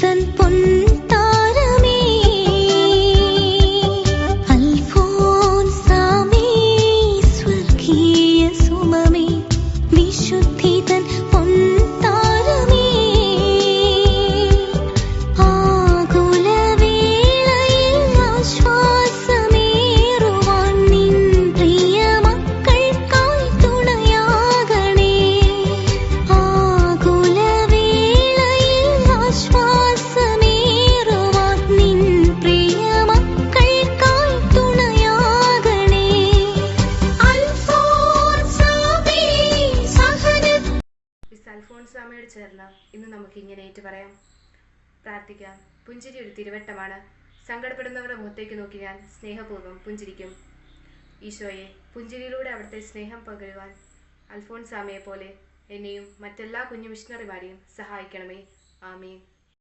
Ten points. നമുക്ക് ഇങ്ങനെ ഏറ്റു പറയാം. പ്രാർത്ഥിക്കാം. പുഞ്ചിരി ഒരു തിരുവട്ടമാണ്. സങ്കടപ്പെടുന്നവരുടെ മുഖത്തേക്ക് നോക്കി ഞാൻ സ്നേഹപൂർവം പുഞ്ചിരിക്കും. ഈശോയെ പുഞ്ചിരിയിലൂടെ അവിടുത്തെ സ്നേഹം പകരുവാൻ അൽഫോൻസാമയെ പോലെ എന്നെയും മറ്റെല്ലാ കുഞ്ഞു മിഷണറിമാരെയും സഹായിക്കണമേ. ആമീൻ.